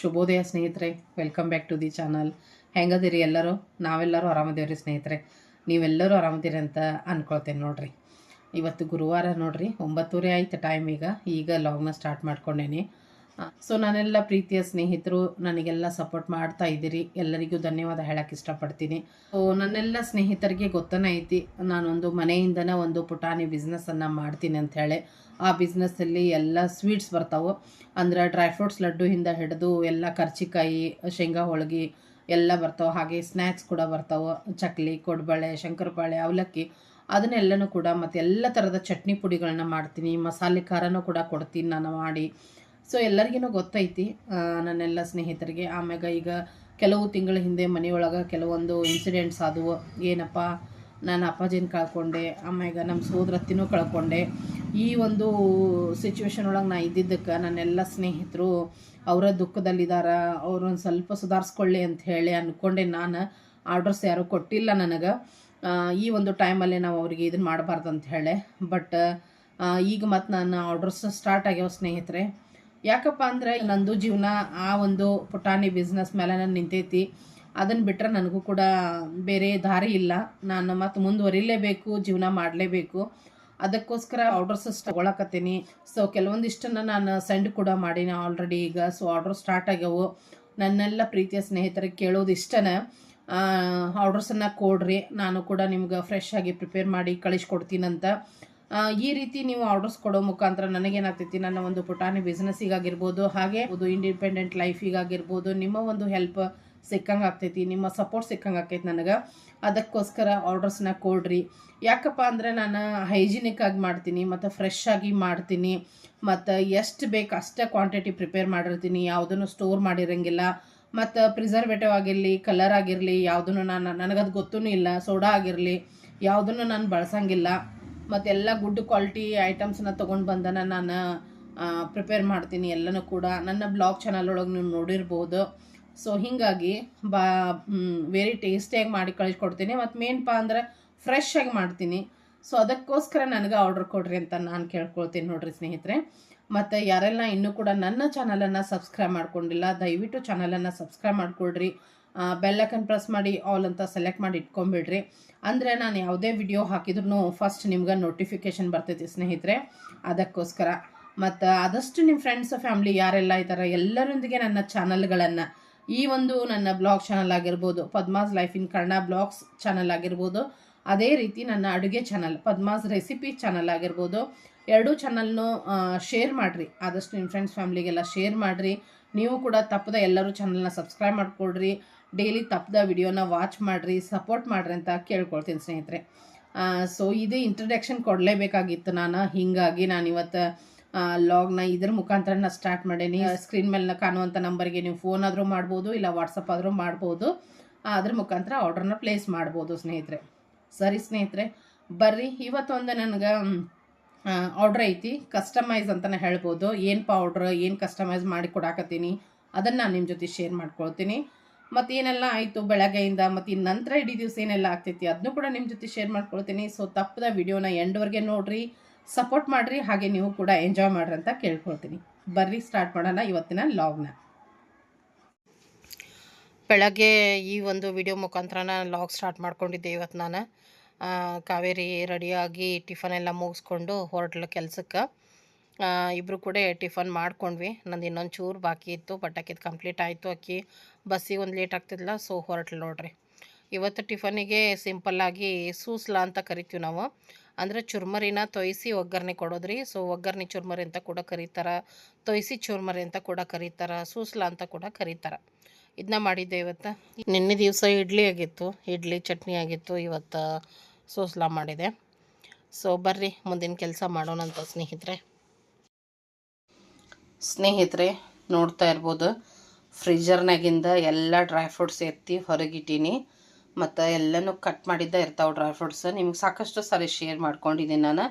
ಶುಭೋದಯ ಸ್ನೇಹಿತರೆ welcome back to the channel ಹೆಂಗದಿರಿ ಎಲ್ಲರೂ? ನಾವೆಲ್ಲರೂ ಆರಾಮದೇವ್ರಿ ಸ್ನೇಹಿತರೆ. ನೀವೆಲ್ಲರೂ ಆರಾಮದಿರಿ ಅಂತ ಅಂದ್ಕೊಳ್ತೇನೆ ನೋಡಿರಿ. ಇವತ್ತು ಗುರುವಾರ ನೋಡಿರಿ, ಒಂಬತ್ತುವರೆ ಆಯ್ತು ಟೈಮ್ ಈಗ. ಈಗ ಲಾಗ್ನ ಸ್ಟಾರ್ಟ್ ಮಾಡ್ಕೊಂಡೇನಿ. ಸೊ ನಾನೆಲ್ಲ ಪ್ರೀತಿಯ ಸ್ನೇಹಿತರು, ನನಗೆಲ್ಲ ಸಪೋರ್ಟ್ ಮಾಡ್ತಾ ಇದ್ದೀರಿ. ಎಲ್ಲರಿಗೂ ಧನ್ಯವಾದ ಹೇಳಕ್ಕೆ ಇಷ್ಟಪಡ್ತೀನಿ. ಸೊ ನನ್ನೆಲ್ಲ ಸ್ನೇಹಿತರಿಗೆ ಗೊತ್ತನೇ ಐತಿ. ನಾನೊಂದು ಮನೆಯಿಂದನೇ ಒಂದು ಪುಟಾಣಿ ಬಿಸ್ನೆಸ್ಸನ್ನು ಮಾಡ್ತೀನಿ ಅಂತ ಹೇಳಿ. ಆ ಬಿಸ್ನೆಸ್ಸಲ್ಲಿ ಎಲ್ಲ ಸ್ವೀಟ್ಸ್ ಬರ್ತಾವೆ. ಅಂದ್ರೆ ಡ್ರೈ ಫ್ರೂಟ್ಸ್ ಲಡ್ಡುಯಿಂದ ಹಿಡಿದು ಎಲ್ಲ ಕರ್ಚಿಕಾಯಿ, ಶೇಂಗಾ, ಹೋಳಿಗೆ ಎಲ್ಲ ಬರ್ತಾವೆ. ಹಾಗೆ ಸ್ನ್ಯಾಕ್ಸ್ ಕೂಡ ಬರ್ತಾವೆ. ಚಕ್ಲಿ, ಕೊಡ್ಬಳೆ, ಶಂಕರಪಾಳೆ, ಅವಲಕ್ಕಿ ಅದನ್ನೆಲ್ಲನೂ ಕೂಡ ಮತ್ತು ಎಲ್ಲ ಥರದ ಚಟ್ನಿ ಪುಡಿಗಳನ್ನ ಮಾಡ್ತೀನಿ. ಮಸಾಲೆ ಖಾರನೂ ಕೂಡ ಕೊಡ್ತೀನಿ ನಾನು ಮಾಡಿ. ಸೊ ಎಲ್ಲರಿಗೂ ಗೊತ್ತೈತಿ ನನ್ನೆಲ್ಲ ಸ್ನೇಹಿತರಿಗೆ. ಆಮ್ಯಾಗ ಈಗ ಕೆಲವು ತಿಂಗಳ ಹಿಂದೆ ಮನೆಯೊಳಗೆ ಕೆಲವೊಂದು ಇನ್ಸಿಡೆಂಟ್ಸ್ ಆದವು. ಏನಪ್ಪ, ನಾನು ಅಪ್ಪಾಜಿನ ಕಳ್ಕೊಂಡೆ, ಆಮ್ಯಾಗ ನಮ್ಮ ಸೋದರತ್ತಿನೂ ಕಳ್ಕೊಂಡೆ. ಈ ಒಂದು ಸಿಚುವೇಶನ್ ಒಳಗೆ ನಾ ಇದ್ದಿದ್ದಕ್ಕೆ ನನ್ನೆಲ್ಲ ಸ್ನೇಹಿತರು ಅವರ ದುಃಖದಲ್ಲಿದ್ದಾರ ಅವ್ರೊಂದು ಸ್ವಲ್ಪ ಸುಧಾರಿಸ್ಕೊಳ್ಳಿ ಅಂತ ಹೇಳಿ ಅಂದ್ಕೊಂಡೆ ನಾನು. ಆರ್ಡರ್ಸ್ ಯಾರೂ ಕೊಟ್ಟಿಲ್ಲ ನನಗೆ. ಈ ಒಂದು ಟೈಮಲ್ಲಿ ನಾವು ಅವರಿಗೆ ಇದನ್ನು ಮಾಡಬಾರ್ದು ಅಂತ ಹೇಳಿ. ಬಟ್ ಈಗ ಮತ್ತು ನಾನು ಆರ್ಡರ್ಸ್ ಸ್ಟಾರ್ಟ್ ಆಗ್ಯಾವ ಸ್ನೇಹಿತರೆ. ಯಾಕಪ್ಪ ಅಂದ್ರೆ ನಂದು ಜೀವನ ಆ ಒಂದು ಪುಟಾಣಿ ಬಿಸ್ನೆಸ್ ಮೇಲೆ ನಾನು ನಿಂತೈತಿ. ಅದನ್ನು ಬಿಟ್ಟರೆ ನನಗೂ ಕೂಡ ಬೇರೆ ದಾರಿ ಇಲ್ಲ. ನಾನು ಮತ್ತು ಮುಂದುವರಿಲೇಬೇಕು, ಜೀವನ ಮಾಡಲೇಬೇಕು. ಅದಕ್ಕೋಸ್ಕರ ಆರ್ಡರ್ಸ್ ತಗೊಳಕತ್ತೀನಿ. ಸೊ ಕೆಲವೊಂದಿಷ್ಟನ್ನು ನಾನು ಸೆಂಡ್ ಕೂಡ ಮಾಡೀನಿ ಆಲ್ರೆಡಿ ಈಗ. ಸೊ ಆರ್ಡರ್ ಸ್ಟಾರ್ಟ್ ಆಗ್ಯಾವು. ನನ್ನೆಲ್ಲ ಪ್ರೀತಿಯ ಸ್ನೇಹಿತರಿಗೆ ಕೇಳೋದು ಇಷ್ಟನೇ. ಆರ್ಡರ್ಸನ್ನು ಕೊಡ್ರಿ. ನಾನು ಕೂಡ ನಿಮ್ಗೆ ಫ್ರೆಶ್ ಆಗಿ ಪ್ರಿಪೇರ್ ಮಾಡಿ ಕಳಿಸ್ಕೊಡ್ತೀನಂತ. ಈ ರೀತಿ ನೀವು ಆರ್ಡರ್ಸ್ ಕೊಡೋ ಮುಖಾಂತರ ನನಗೇನಾಗ್ತೈತಿ? ನನ್ನ ಒಂದು ಪುಟಾಣಿ ಬಿಸ್ನೆಸ್ಸಿಗಾಗಿರ್ಬೋದು ಹಾಗೆ ಒಂದು ಇಂಡಿಪೆಂಡೆಂಟ್ ಲೈಫಿಗಾಗಿರ್ಬೋದು ನಿಮ್ಮ ಒಂದು ಹೆಲ್ಪ್ ಸಿಕ್ಕಂಗೆ ಆಗ್ತೈತಿ ನಿಮ್ಮ ಸಪೋರ್ಟ್ ಸಿಕ್ಕಂಗೆ ಆಗ್ತೈತಿ ನನಗೆ. ಅದಕ್ಕೋಸ್ಕರ ಆರ್ಡರ್ಸ್ನ ಕೊಡ್ರಿ. ಯಾಕಪ್ಪ ಅಂದರೆ ನಾನು ಹೈಜಿನಿಕ್ ಆಗಿ ಮಾಡ್ತೀನಿ, ಮತ್ತು ಫ್ರೆಶ್ ಆಗಿ ಮಾಡ್ತೀನಿ, ಮತ್ತು ಎಷ್ಟು ಬೇಕು ಅಷ್ಟೇ ಕ್ವಾಂಟಿಟಿ ಪ್ರಿಪೇರ್ ಮಾಡಿರ್ತೀನಿ, ಯಾವುದನ್ನು ಸ್ಟೋರ್ ಮಾಡಿರಂಗಿಲ್ಲ, ಮತ್ತು ಪ್ರಿಸರ್ವೇಟಿವ್ ಆಗಿರಲಿ ಕಲರ್ ಆಗಿರಲಿ, ಯಾವುದನ್ನು ನಾನು, ನನಗದು ಗೊತ್ತೂ ಇಲ್ಲ ಸೋಡಾ ಆಗಿರಲಿ, ಯಾವುದನ್ನು ನಾನು ಬಳಸಂಗಿಲ್ಲ. ಮತ್ತು ಎಲ್ಲ ಗುಡ್ ಕ್ವಾಲಿಟಿ ಐಟಮ್ಸನ್ನ ತೊಗೊಂಡು ಬಂದನ ನಾನು ಪ್ರಿಪೇರ್ ಮಾಡ್ತೀನಿ ಎಲ್ಲನೂ ಕೂಡ. ನನ್ನ ಬ್ಲಾಗ್ ಚಾನಲ್ ಒಳಗೆ ನೀವು ನೋಡಿರ್ಬೋದು. ಸೊ ಹೀಗಾಗಿ ಬಾ ವೆರಿ ಟೇಸ್ಟಿಯಾಗಿ ಮಾಡಿ ಕಳಿಸ್ಕೊಡ್ತೀನಿ. ಮತ್ತು ಮೇನ್ಪ ಅಂದ್ರೆ ಫ್ರೆಶ್ ಮಾಡ್ತೀನಿ. ಸೊ ಅದಕ್ಕೋಸ್ಕರ ನನಗೆ ಆರ್ಡರ್ ಕೊಡ್ರಿ ಅಂತ ನಾನು ಕೇಳ್ಕೊಳ್ತೀನಿ ನೋಡ್ರಿ ಸ್ನೇಹಿತರೆ. ಮತ್ತು ಯಾರೆಲ್ಲ ಇನ್ನೂ ಕೂಡ ನನ್ನ ಚಾನಲನ್ನು ಸಬ್ಸ್ಕ್ರೈಬ್ ಮಾಡ್ಕೊಂಡಿಲ್ಲ, ದಯವಿಟ್ಟು ಚಾನಲನ್ನು ಸಬ್ಸ್ಕ್ರೈಬ್ ಮಾಡ್ಕೊಳ್ರಿ. ಬೆಲ್ಲೈಕನ್ ಪ್ರೆಸ್ ಮಾಡಿ ಆಲ್ ಅಂತ ಸೆಲೆಕ್ಟ್ ಮಾಡಿ ಇಟ್ಕೊಂಬಿಡ್ರಿ ಅಂದರೆ ನಾನು ಯಾವುದೇ ವಿಡಿಯೋ ಹಾಕಿದ್ರು ಫಸ್ಟ್ ನಿಮ್ಗೆ ನೋಟಿಫಿಕೇಶನ್ ಬರ್ತೈತಿ ಸ್ನೇಹಿತರೆ. ಅದಕ್ಕೋಸ್ಕರ. ಮತ್ತು ಆದಷ್ಟು ನಿಮ್ಮ ಫ್ರೆಂಡ್ಸ್ ಫ್ಯಾಮ್ಲಿ ಯಾರೆಲ್ಲ ಇದ್ದಾರೆ ಎಲ್ಲರೊಂದಿಗೆ ನನ್ನ ಚಾನಲ್ಗಳನ್ನು ಈ ಒಂದು ನನ್ನ ಬ್ಲಾಗ್ ಚಾನಲ್ ಆಗಿರ್ಬೋದು, Padma's life in Kannada blogs channel ಆಗಿರ್ಬೋದು, ಅದೇ ರೀತಿ ನನ್ನ ಅಡುಗೆ ಚಾನಲ್ ಪದ್ಮಾಸ್ ರೆಸಿಪಿ ಚಾನಲ್ ಆಗಿರ್ಬೋದು, ಎರಡೂ ಚಾನಲ್ನು ಶೇರ್ ಮಾಡಿರಿ. ಆದಷ್ಟು ನಿಮ್ಮ ಫ್ರೆಂಡ್ಸ್ ಫ್ಯಾಮ್ಲಿಗೆಲ್ಲ ಶೇರ್ ಮಾಡಿರಿ. ನೀವು ಕೂಡ ತಪ್ಪದ ಎಲ್ಲರೂ ಚಾನಲ್ನ ಸಬ್ಸ್ಕ್ರೈಬ್ ಮಾಡ್ಕೊಳ್ರಿ ಡೈಲಿ ತಪ್ಪದ ವಿಡಿಯೋನ ವಾಚ್ ಮಾಡಿರಿ ಸಪೋರ್ಟ್ ಮಾಡಿರಿ ಅಂತ ಕೇಳ್ಕೊಳ್ತೀನಿ ಸ್ನೇಹಿತರೆ. ಸೊ ಇದೇ ಇಂಟ್ರಡಕ್ಷನ್ ಕೊಡಲೇಬೇಕಾಗಿತ್ತು ನಾನು. ಹೀಗಾಗಿ ನಾನು ಇವತ್ತು ಲಾಗ್ನ ಇದ್ರ ಮುಖಾಂತರ ಸ್ಟಾರ್ಟ್ ಮಾಡೀನಿ. ಸ್ಕ್ರೀನ್ ಮೇಲೆ ಕಾಣುವಂಥ ನಂಬರ್ಗೆ ನೀವು ಫೋನ್ ಆದರೂ ಮಾಡ್ಬೋದು ಇಲ್ಲ ವಾಟ್ಸಪ್ ಆದರೂ ಮಾಡ್ಬೋದು. ಅದ್ರ ಮುಖಾಂತರ ಆರ್ಡ್ರನ್ನ ಪ್ಲೇಸ್ ಮಾಡ್ಬೋದು ಸ್ನೇಹಿತರೆ. ಸರಿ ಸ್ನೇಹಿತರೆ ಬರ್ರಿ. ಇವತ್ತೊಂದು ನನಗೆ ಆರ್ಡ್ರ್ ಐತಿ. ಕಸ್ಟಮೈಸ್ ಅಂತಲೇ ಹೇಳ್ಬೋದು. ಏನಪ್ಪ ಆರ್ಡ್ರ್ ಏನು ಕಸ್ಟಮೈಸ್ ಮಾಡಿ ಕೊಡಾಕತ್ತೀನಿ ಅದನ್ನು ನಾನು ನಿಮ್ಮ ಜೊತೆ ಶೇರ್ ಮಾಡ್ಕೊಳ್ತೀನಿ. ಮತ್ತು ಏನೆಲ್ಲ ಆಯಿತು ಬೆಳಗ್ಗೆಯಿಂದ, ಮತ್ತು ಇನ್ನು ನಂತರ ಇಡೀ ದಿವಸ ಏನೆಲ್ಲ ಆಗ್ತೈತಿ ಅದನ್ನು ಕೂಡ ನಿಮ್ಮ ಜೊತೆ ಶೇರ್ ಮಾಡ್ಕೊಳ್ತೀನಿ. ಸೊ ತಪ್ಪದ ವಿಡಿಯೋನ ಎಂಡ್ವರೆಗೆ ನೋಡಿರಿ ಸಪೋರ್ಟ್ ಮಾಡಿರಿ, ಹಾಗೆ ನೀವು ಕೂಡ ಎಂಜಾಯ್ ಮಾಡ್ರಿ ಅಂತ ಕೇಳ್ಕೊಳ್ತೀನಿ. ಬರ್ರಿ ಸ್ಟಾರ್ಟ್ ಮಾಡೋಣ ಇವತ್ತಿನ ಲಾಗ್ನ ಬೆಳಗ್ಗೆ ಈ ಒಂದು ವಿಡಿಯೋ ಮುಖಾಂತರ ಲಾಗ್ ಸ್ಟಾರ್ಟ್ ಮಾಡ್ಕೊಂಡಿದ್ದೆ ಇವತ್ತು ನಾನು. ಕಾವೇರಿ ರೆಡಿಯಾಗಿ ಟಿಫನ್ ಎಲ್ಲ ಮುಗಿಸ್ಕೊಂಡು ಹೊರಟ್ಲು ಕೆಲ್ಸಕ್ಕೆ. ಇಬ್ಬರು ಕೂಡ ಟಿಫನ್ ಮಾಡ್ಕೊಂಡ್ವಿ. ನಂದು ಇನ್ನೊಂದು ಚೂರು ಬಾಕಿ ಇತ್ತು. ಬಟ್ ಕಂಪ್ಲೀಟ್ ಆಯಿತು. ಅಕ್ಕಿ ಬಸ್ಸಿಗೆ ಒಂದು ಲೇಟ್ ಆಗ್ತಿದ್ಲ, ಸೊ ಹೊರಟ್ಲು ನೋಡ್ರಿ. ಇವತ್ತು ಟಿಫನಿಗೆ ಸಿಂಪಲ್ಲಾಗಿ ಸೂಸ್ಲಾ ಅಂತ ಕರಿತೀವಿ ನಾವು. ಅಂದರೆ ಚುರ್ಮರಿನ ತೊಯಿಸಿ ಒಗ್ಗರಣೆ ಕೊಡೋದ್ರಿ. ಸೊ ಒಗ್ಗರಣೆ ಚುರ್ಮರಿ ಅಂತ ಕೂಡ ಕರೀತಾರೆ. ತೊಯಿಸಿ ಚುರ್ಮರಿ ಅಂತ ಕೂಡ ಕರೀತಾರೆ. ಸೂಸ್ಲಾ ಅಂತ ಕೂಡ ಕರೀತಾರೆ. ಇದನ್ನ ಮಾಡಿದ್ದೆ ಇವತ್ತು. ನಿನ್ನೆ ದಿವಸ ಇಡ್ಲಿ ಆಗಿತ್ತು. ಇಡ್ಲಿ ಚಟ್ನಿ ಆಗಿತ್ತು. ಇವತ್ತು ಸೂಸ್ಲಾ ಮಾಡಿದೆ. ಸೊ ಬರ್ರಿ, ಮುಂದಿನ ಕೆಲಸ ಮಾಡೋಣಂತ ಸ್ನೇಹಿತರೆ. ಸ್ನೇಹಿತರೆ, ನೋಡ್ತಾ ಇರ್ಬೋದು, ಫ್ರಿಜರ್ನಾಗಿಂದ ಎಲ್ಲ ಡ್ರೈ ಫ್ರೂಟ್ಸ್ ಎತ್ತಿ ಹೊರಗಿಟ್ಟೀನಿ. ಮತ್ತು ಎಲ್ಲನೂ ಕಟ್ ಮಾಡಿದ್ದ ಇರ್ತಾವೆ ಡ್ರೈ ಫ್ರೂಟ್ಸ್ ನಿಮ್ಗೆ ಸಾಕಷ್ಟು ಸಾರಿ ಶೇರ್ ಮಾಡ್ಕೊಂಡಿದ್ದೀನಿ ನಾನು.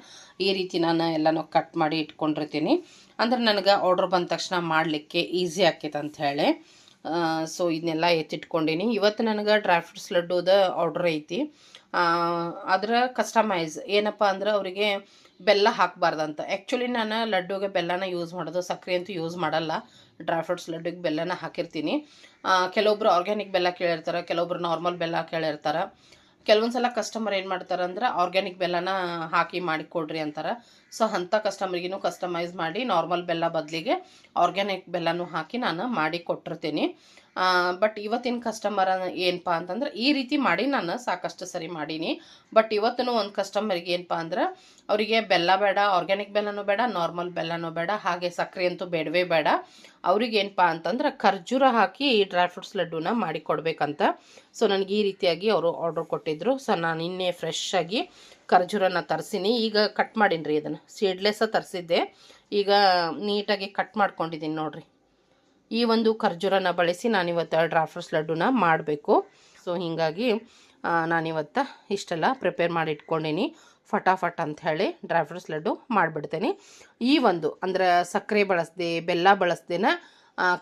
ಈ ರೀತಿ ನಾನು ಎಲ್ಲನೂ ಕಟ್ ಮಾಡಿ ಇಟ್ಕೊಂಡಿರ್ತೀನಿ. ಅಂದ್ರೆ ನನಗೆ ಆರ್ಡ್ರ್ ಬಂದ ತಕ್ಷಣ ಮಾಡಲಿಕ್ಕೆ ಈಸಿ ಆಕೈತೆ ಅಂತ ಹೇಳಿ. ಸೊ ಇದನ್ನೆಲ್ಲ ಎತ್ತಿಟ್ಕೊಂಡೀನಿ. ಇವತ್ತು ನನಗೆ ಡ್ರೈ ಫ್ರೂಟ್ಸ್ ಲಡ್ಡುದ ಆರ್ಡ್ರ್ ಐತಿ. ಅದರ ಕಸ್ಟಮೈಸ್ ಏನಪ್ಪ ಅಂದ್ರೆ ಅವರಿಗೆ ಬೆಲ್ಲ ಹಾಕಬಾರ್ದಂತ. ಆ್ಯಕ್ಚುಲಿ ನಾನು ಲಡ್ಡುಗೆ ಬೆಲ್ಲನ ಯೂಸ್ ಮಾಡೋದು ಸಕ್ಕರೆ ಅಂತೂ ಯೂಸ್ ಮಾಡಲ್ಲ. ಡ್ರೈ ಫ್ರೂಟ್ಸ್ ಲಡ್ಡುಗೆ ಬೆಲ್ಲನ ಹಾಕಿರ್ತೀನಿ. ಕೆಲವೊಬ್ರು ಆರ್ಗ್ಯಾನಿಕ್ ಬೆಲ್ಲ ಕೇಳಿರ್ತಾರೆ, ಕೆಲವೊಬ್ರು ನಾರ್ಮಲ್ ಬೆಲ್ಲ ಕೇಳಿರ್ತಾರೆ. ಕೆಲವೊಂದು ಸಲ ಕಸ್ಟಮರ್ ಏನು ಮಾಡ್ತಾರೆ ಅಂದ್ರೆ ಆರ್ಗ್ಯಾನಿಕ್ ಬೆಲ್ಲನ ಹಾಕಿ ಮಾಡಿ ಕೊಡ್ರಿ ಅಂತಾರೆ. ಸೊ ಅಂಥ ಕಸ್ಟಮರ್ಗಿನೂ ಕಸ್ಟಮೈಸ್ ಮಾಡಿ ನಾರ್ಮಲ್ ಬೆಲ್ಲ ಬದಲಿಗೆ ಆರ್ಗ್ಯಾನಿಕ್ ಬೆಲ್ಲನೂ ಹಾಕಿ ನಾನು ಮಾಡಿ ಕೊಟ್ಟಿರ್ತೀನಿ. ಬಟ್ ಇವತ್ತಿನ ಕಸ್ಟಮರ್ ಏನಪ್ಪ ಅಂತಂದ್ರೆ ಈ ರೀತಿ ಮಾಡಿ ನಾನು ಸಾಕಷ್ಟು ಸರಿ ಮಾಡೀನಿ. ಬಟ್ ಇವತ್ತೂ ಒಂದು ಕಸ್ಟಮರ್ಗೆ ಏನಪ್ಪ ಅಂದ್ರೆ ಅವರಿಗೆ ಬೆಲ್ಲ ಬೇಡ ಆರ್ಗ್ಯಾನಿಕ್ ಬೆಲ್ಲನೂ ಬೇಡ ನಾರ್ಮಲ್ ಬೆಲ್ಲನೂ ಬೇಡ, ಹಾಗೆ ಸಕ್ಕರೆ ಅಂತೂ ಬೇಡವೇ ಬೇಡ. ಅವ್ರಿಗೆ ಏನಪ್ಪ ಅಂತಂದ್ರೆ ಖರ್ಜೂರ ಹಾಕಿ ಡ್ರೈ ಫ್ರೂಟ್ಸ್ ಲಡ್ಡುನ ಮಾಡಿ ಕೊಡಬೇಕಂತ. ಸೊ ನನಗೆ ಈ ರೀತಿಯಾಗಿ ಅವರು ಆರ್ಡ್ರ್ ಕೊಟ್ಟಿದ್ರು. ಸೊ ನಾನು ನಿನ್ನೆ ಫ್ರೆಶ್ ಆಗಿ ಖರ್ಜೂರನ ತರಿಸಿನಿ. ಈಗ ಕಟ್ ಮಾಡೀನಿ ರೀ ಅದನ್ನು ಸೀಡ್ಲೆಸ್ಸ ತರಿಸಿದ್ದೆ. ಈಗ ನೀಟಾಗಿ ಕಟ್ ಮಾಡ್ಕೊಂಡಿದ್ದೀನಿ ನೋಡ್ರಿ. ಈ ಒಂದು ಖರ್ಜೂರನ ಬಳಸಿ ನಾನಿವತ್ತು ಡ್ರೈ ಫ್ರೂಟ್ಸ್ ಲಡ್ಡುನ ಮಾಡಬೇಕು. ಸೊ ಹೀಗಾಗಿ ನಾನಿವತ್ತು ಇಷ್ಟೆಲ್ಲ ಪ್ರಿಪೇರ್ ಮಾಡಿ ಇಟ್ಕೊಂಡೀನಿ ಫಟಾಫಟ್ ಅಂತ ಹೇಳಿ ಡ್ರೈ ಫ್ರೂಟ್ಸ್ ಲಡ್ಡು ಮಾಡಿಬಿಡ್ತೇನೆ. ಈ ಒಂದು, ಅಂದ್ರೆ ಸಕ್ಕರೆ ಬಳಸದೆ, ಬೆಲ್ಲ ಬಳಸ್ದೇನ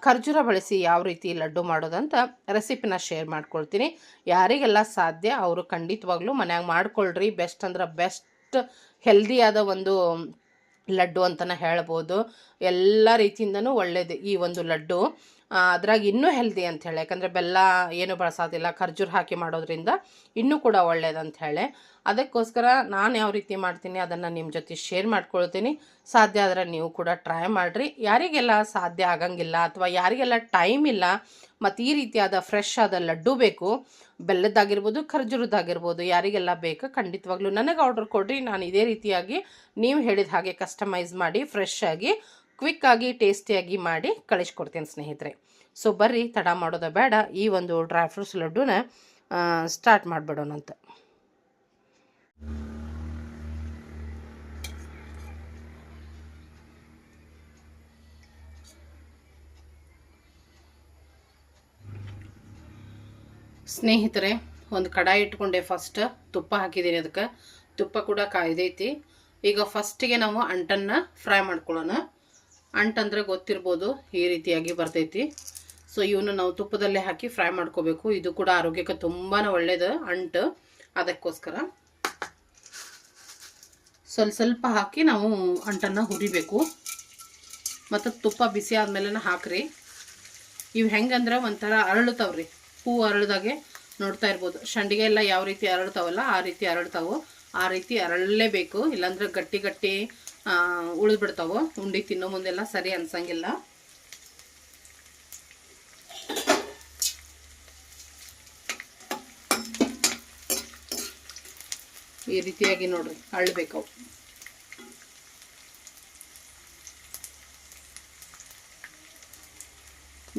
ಖರ್ಜೂರ ಬಳಸಿ ಯಾವ ರೀತಿ ಲಡ್ಡು ಮಾಡೋದಂತ ರೆಸಿಪಿನ ಶೇರ್ ಮಾಡ್ಕೊಳ್ತೀನಿ. ಯಾರಿಗೆಲ್ಲ ಸಾಧ್ಯ, ಅವರು ಖಂಡಿತವಾಗ್ಲೂ ಮನ್ಯಾಗ ಮಾಡ್ಕೊಳ್ರಿ. ಬೆಸ್ಟ್ ಅಂದ್ರೆ ಬೆಸ್ಟ್ ಹೆಲ್ದಿಯಾದ ಒಂದು ಲಡ್ಡು ಅಂತಲೇ ಹೇಳ್ಬೋದು. ಎಲ್ಲ ರೀತಿಯಿಂದನೂ ಒಳ್ಳೆಯದು ಈ ಒಂದು ಲಡ್ಡು. ಅದ್ರಾಗ ಇನ್ನೂ ಹೆಲ್ದಿ ಅಂತ ಹೇಳಿ. ಯಾಕಂದರೆ ಬೆಲ್ಲ ಏನು ಬಳಸೋದಿಲ್ಲ, ಖರ್ಜೂರ ಹಾಕಿ ಮಾಡೋದ್ರಿಂದ ಇನ್ನೂ ಕೂಡ ಒಳ್ಳೇದಂತ ಹೇಳಿ. ಅದಕ್ಕೋಸ್ಕರ ನಾನು ಯಾವ ರೀತಿ ಮಾಡ್ತೀನಿ ಅದನ್ನು ನಿಮ್ಮ ಜೊತೆ ಶೇರ್ ಮಾಡ್ಕೊಳ್ತೀನಿ. ಸಾಧ್ಯ ಆದರೆ ನೀವು ಕೂಡ ಟ್ರೈ ಮಾಡಿರಿ. ಯಾರಿಗೆಲ್ಲ ಸಾಧ್ಯ ಆಗಂಗಿಲ್ಲ ಅಥವಾ ಯಾರಿಗೆಲ್ಲ ಟೈಮ್ ಇಲ್ಲ ಮತ್ತು ಈ ರೀತಿಯಾದ ಫ್ರೆಶ್ ಆದ ಲಡ್ಡು ಬೇಕು, ಬೆಲ್ಲದ್ದಾಗಿರ್ಬೋದು, ಖರ್ಜೂರದ್ದಾಗಿರ್ಬೋದು, ಯಾರಿಗೆಲ್ಲ ಬೇಕು ಖಂಡಿತವಾಗ್ಲೂ ನನಗೆ ಆರ್ಡರ್ ಕೊಡ್ರಿ. ನಾನು ಇದೇ ರೀತಿಯಾಗಿ ನೀವು ಹೇಳಿದ ಹಾಗೆ ಕಸ್ಟಮೈಸ್ ಮಾಡಿ ಫ್ರೆಶ್ ಆಗಿ ಕ್ವಿಕ್ಕಾಗಿ ಟೇಸ್ಟಿಯಾಗಿ ಮಾಡಿ ಕಳಿಸ್ಕೊಡ್ತೀನಿ ಸ್ನೇಹಿತರೆ. ಸೊ ಬರ್ರಿ, ತಡ ಮಾಡೋದು ಬೇಡ. ಈ ಒಂದು ಡ್ರೈ ಫ್ರೂಟ್ಸ್ ಲಡ್ಡುನ ಸ್ಟಾರ್ಟ್ ಮಾಡಿಬಿಡೋಣಂತ ಸ್ನೇಹಿತರೆ, ಒಂದು ಕಡಾಯಿ ಇಟ್ಕೊಂಡೆ ಫಸ್ಟ್ ತುಪ್ಪ ಹಾಕಿದ್ದೀನಿ ಅದಕ್ಕೆ. ತುಪ್ಪ ಕೂಡ ಕಾಯ್ದೈತಿ. ಈಗ ಫಸ್ಟಿಗೆ ನಾವು ಅಂಟನ್ನು ಫ್ರೈ ಮಾಡ್ಕೊಳ್ಳೋಣ. ಅಂಟಂದ್ರೆ ಗೊತ್ತಿರ್ಬೋದು ಈ ರೀತಿಯಾಗಿ ಬರ್ತೈತಿ. ಸೊ ಇವನು ನಾವು ತುಪ್ಪದಲ್ಲೇ ಹಾಕಿ ಫ್ರೈ ಮಾಡ್ಕೋಬೇಕು. ಇದು ಕೂಡ ಆರೋಗ್ಯಕ್ಕೆ ತುಂಬಾ ಒಳ್ಳೇದು, ಅಂಟು. ಅದಕ್ಕೋಸ್ಕರ ಸ್ವಲ್ಪ ಸ್ವಲ್ಪ ಹಾಕಿ ನಾವು ಅಂಟನ್ನು ಹುರಿಬೇಕು. ಮತ್ತು ತುಪ್ಪ ಬಿಸಿ ಆದಮೇಲೆ ಹಾಕ್ರಿ. ಇವು ಹೆಂಗಂದ್ರೆ ಒಂಥರ ಅರಳುತ್ತವ್ರಿ. ಹೂ ಅರಳ್ದಾಗೆ ನೋಡ್ತಾ ಇರ್ಬೋದು. ಸಂಡಿಗೆ ಎಲ್ಲ ಯಾವ ರೀತಿ ಅರಳ್ತಾವಲ್ಲ, ಆ ರೀತಿ ಅರಳ್ತಾವು. ಆ ರೀತಿ ಅರಳಲೇಬೇಕು. ಇಲ್ಲಾಂದ್ರೆ ಗಟ್ಟಿ ಗಟ್ಟಿ ಉಳಿದ್ಬಿಡ್ತಾವು? ಉಂಡಿ ತಿನ್ನೋ ಮುಂದೆಲ್ಲ ಸರಿ ಅನ್ಸಂಗಿಲ್ಲ. ಈ ರೀತಿಯಾಗಿ ನೋಡ್ರಿ ಅಳ್ಬೇಕು ಅವು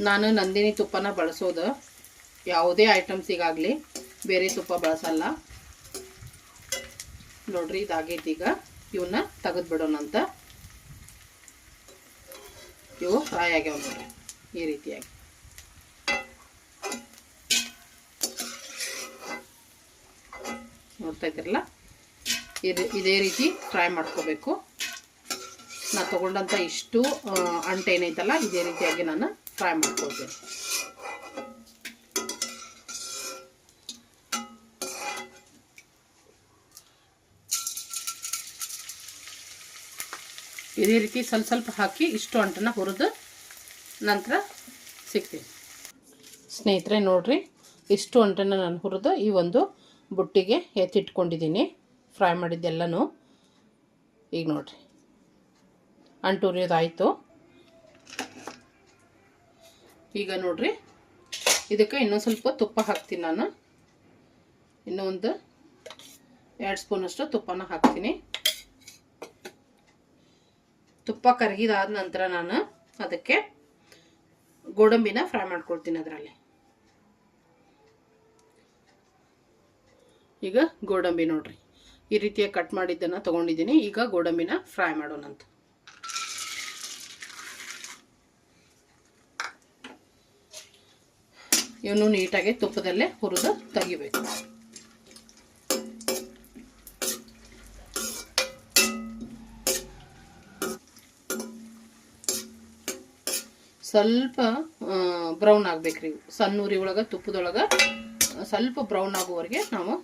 ನಾನು ನಂದಿನಿ ತುಪ್ಪನ ಬಳಸೋದು. ಯಾವುದೇ ಐಟಮ್ಸಿಗಾಗಲಿ ಬೇರೆ ತುಪ್ಪ ಬಳಸಲ್ಲ. ನೋಡ್ರಿ, ಇದಾಗೈತಿ ಈಗ. ಇವನ್ನ ತೆಗೆದು ಬಿಡೋಣಂತ ಇವು ಫ್ರೈ ಆಗ್ಯಾವ ನೋಡಿ, ಈ ರೀತಿಯಾಗಿ. ನೋಡ್ತಾ ಇದ್ದೀರಲ್ಲ? ಇದು ಇದೇ ರೀತಿ ಫ್ರೈ ಮಾಡ್ಕೋಬೇಕು. ನಾನು ತಗೊಂಡಂಥ ಇಷ್ಟು ಅಂಟೇನೈತಲ್ಲ ಇದೇ ರೀತಿಯಾಗಿ ನಾನು ಫ್ರೈ ಮಾಡ್ಕೊಳ್ತೀನಿ. ಇದೇ ರೀತಿ ಸ್ವಲ್ಪ ಸ್ವಲ್ಪ ಹಾಕಿ ಇಷ್ಟು ಅಂಟನ್ನು ಹುರಿದು ನಂತರ ಸಿಗ್ತೀನಿ. ಸ್ನೇಹಿತರೆ, ನೋಡಿರಿ, ಇಷ್ಟು ಅಂಟನ್ನು ನಾನು ಹುರಿದು ಈ ಒಂದು ಬುಟ್ಟಿಗೆ ಎತ್ತಿಟ್ಕೊಂಡಿದ್ದೀನಿ, ಫ್ರೈ ಮಾಡಿದ್ದೆಲ್ಲನೂ. ಈಗ ನೋಡಿರಿ ಅಂಟು ಈಗ ನೋಡ್ರಿ, ಇದಕ್ಕೆ ಇನ್ನೊಂದು ಸ್ವಲ್ಪ ತುಪ್ಪ ಹಾಕ್ತೀನಿ ನಾನು. ಇನ್ನೊಂದು ಎರಡು ಸ್ಪೂನಷ್ಟು ತುಪ್ಪನ ಹಾಕ್ತೀನಿ. ತುಪ್ಪ ಕರಗಿದಾದ ನಂತರ ನಾನು ಅದಕ್ಕೆ ಗೋಡಂಬಿನ ಫ್ರೈ ಮಾಡ್ಕೊಳ್ತೀನಿ ಅದರಲ್ಲಿ. ಈಗ ಗೋಡಂಬಿ ನೋಡ್ರಿ. ಈ ರೀತಿಯ ಕಟ್ ಮಾಡಿದ್ದನ್ನು ತೊಗೊಂಡಿದ್ದೀನಿ. ಈಗ ಗೋಡಂಬಿನ ಫ್ರೈ ಮಾಡೋಣಂತ ಇವನು ನೀಟಾಗಿ ತುಪ್ಪದಲ್ಲೇ ಹುರಿದು ತೆಗಿಬೇಕು. ಸ್ವಲ್ಪ ಬ್ರೌನ್ ಆಗ್ಬೇಕ್ರಿ. ಸಣ್ಣೂರಿ ಒಳಗೆ, ತುಪ್ಪದೊಳಗೆ ಸ್ವಲ್ಪ ಬ್ರೌನ್ ಆಗೋವರೆಗೆ ನಾವು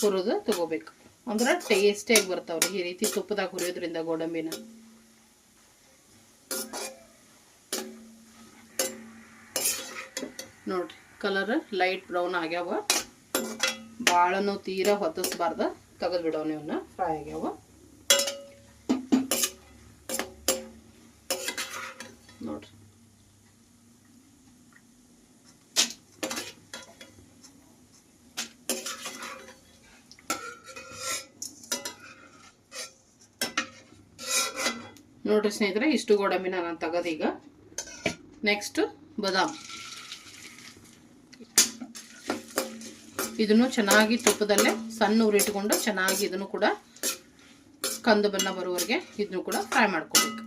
ಹುರಿದು ತಗೋಬೇಕು. ಅಂದ್ರೆ ಟೇಸ್ಟಿಯಾಗಿ ಬರ್ತಾವ್ರಿ. ಈ ರೀತಿ ತುಪ್ಪದಾಗ ಹುರಿಯೋದ್ರಿಂದ ಗೋಡಂಬಿನ. ನೋಡ್ರಿ ಕಲರ್ ಲೈಟ್ ಬ್ರೌನ್ ಆಗ್ಯಾವ. ಭಾಳನೂ ತೀರಾ ಹೊತ್ತಿಸ್ಬಾರ್ದು. ತೆಗೆದು ಬಿಡೋಣ ಇವನ್ನ ಫ್ರೈ ಆಗ್ಯಾವ. ನೋಡ್ರಿ ಸ್ನೇಹಿತರೆ, ಇಷ್ಟು ಗೋಡಂಬಿನ ನಾನು ತೆಗೆದೀಗ ನೆಕ್ಸ್ಟ್ ಬದಾಮ್. ಇದನ್ನು ಚೆನ್ನಾಗಿ ತುಪ್ಪದಲ್ಲೇ ಸಣ್ಣ ಉರಿಟ್ಕೊಂಡು ಚೆನ್ನಾಗಿ ಇದನ್ನು ಕೂಡ ಕಂದು ಬಣ್ಣ ಬರುವವರೆಗೆ ಇದನ್ನು ಕೂಡ ಫ್ರೈ ಮಾಡ್ಕೋಬೇಕು.